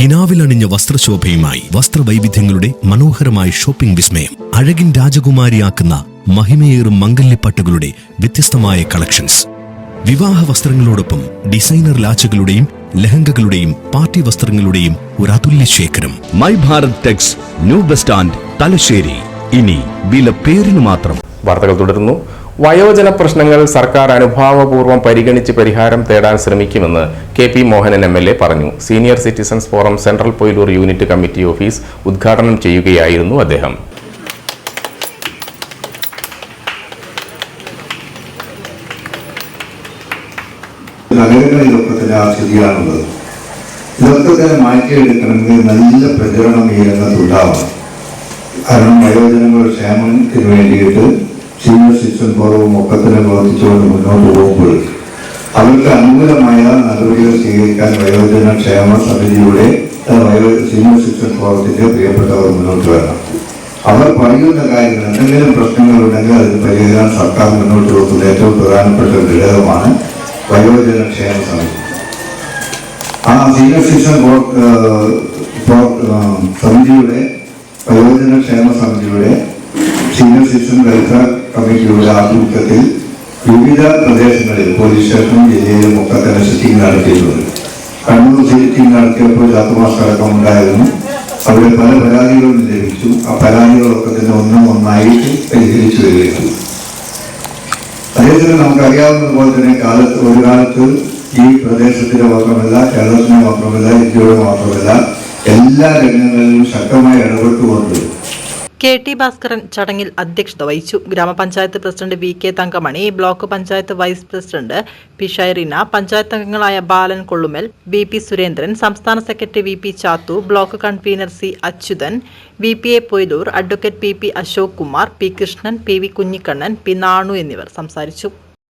കിനാവിലണിഞ്ഞ വസ്ത്രശോഭയുമായി വസ്ത്രവൈവിധ്യങ്ങളുടെ മനോഹരമായ ഷോപ്പിംഗ് വിസ്മയം അഴകിൻ രാജകുമാരിയാക്കുന്ന മഹിമയേറും മംഗല്യപ്പട്ടുകളുടെ വ്യത്യസ്തമായ കളക്ഷൻസ്. വിവാഹ വസ്ത്രങ്ങളോടൊപ്പം ഡിസൈനർ ലാച്ചുകളുടെയും ലഹങ്കകളുടെയും പാർട്ടി വസ്ത്രങ്ങളുടെയും ഒരു അതുല്യ ശേഖരം. My Bharat Tex new bus stand Thalassery ഇനി വില പേരിന് മാത്രം. വാർത്തകൾ തുടരുന്നു. വയോജന പ്രശ്നങ്ങൾ സർക്കാർ അനുഭാവപൂർവം പരിഗണിച്ച് പരിഹാരം തേടാൻ ശ്രമിക്കുമെന്ന് K P Mohanan M L A പറഞ്ഞു. Senior citizens forum central Poyilur unit committee office ഉദ്ഘാടനം ചെയ്യുകയായിരുന്നു അദ്ദേഹം. നഗരങ്ങളിലൊക്കെ തന്നെ ആ സ്ഥിതിയാണുള്ളത് ഇതൊക്കെ മാറ്റിയെടുക്കണമെങ്കിൽ നല്ല പ്രചരണം ഈ രംഗത്തുണ്ടാവണം. കാരണം വയോജനങ്ങളുടെ ക്ഷേമത്തിന് വേണ്ടിയിട്ട് സീനിയർ സിറ്റിസൺ ഫോറവും ഒക്കെ തന്നെ പ്രവർത്തിച്ചുകൊണ്ട് മുന്നോട്ട് പോകുമ്പോൾ അവർക്ക് അനുകൂലമായ നടപടികൾ സ്വീകരിക്കാൻ വയോജന ക്ഷേമ സമിതിയുടെ സീനിയർ സിറ്റിസൺ ഫോറത്തിന്റെ പ്രിയപ്പെട്ടവർ മുന്നോട്ട് വരണം. അവർ പറയുന്ന കാര്യങ്ങൾ എന്തെങ്കിലും പ്രശ്നങ്ങളുണ്ടെങ്കിൽ അതിന് പരിഹരിക്കാൻ സർക്കാർ മുന്നോട്ട് വെക്കുന്ന ഏറ്റവും പ്രധാനപ്പെട്ട ഒരു ഘടകമാണ് വയോജന ക്ഷേമ സമിതി. ആ സീനിയർ സിറ്റിസൺ സമിതിയുടെ വയോജന ക്ഷേമ സമിതിയുടെ സീനിയർ സിറ്റിസൺ കമ്മിറ്റിയുടെ ആഭിമുഖ്യത്തിൽ വിവിധ പ്രദേശങ്ങളിൽ പോലീസ് സ്റ്റേഷനും ജില്ലയിലും ഒക്കെ തന്നെ സിറ്റിംഗ് നടത്തിയിട്ടുണ്ട്. കണ്ണൂർ സിറ്റിംഗ് നടത്തിയപ്പോൾ ചാത്തുമാസം ഉണ്ടായിരുന്നു. അവിടെ പല പരാതികളും ലഭിച്ചു. ആ പരാതികളൊക്കെ തന്നെ ഒന്നും ഒന്നായിട്ട് പരിഹരിച്ചു വരികയാണ് അതേസമയം നമുക്കറിയാവുന്നതുപോലെ തന്നെ കാലത്ത് ഒരു കാലത്ത് ഈ പ്രദേശത്തിന് മാത്രമല്ല കേരളത്തിന് മാത്രമല്ല ഇന്ത്യയുടെ മാത്രമല്ല എല്ലാ രംഗങ്ങളിലും ശക്തമായി ഇടപെട്ടുകൊണ്ട് കെ ടി ഭാസ്കരൻ ചടങ്ങിൽ അധ്യക്ഷത വഹിച്ചു. Gramapanchayat president V K Thankamani block panchayat vice president P Shairina panchayat അംഗങ്ങളായ ബാലൻ കൊള്ളുമൽ വി പി സുരേന്ദ്രൻ സംസ്ഥാന secretary V P Chathu block convener C Achuthan V P A Poyilur advocate P P Ashok Kumar P Krishnan P V Kunhikannan P Nanu എന്നിവർ സംസാരിച്ചു.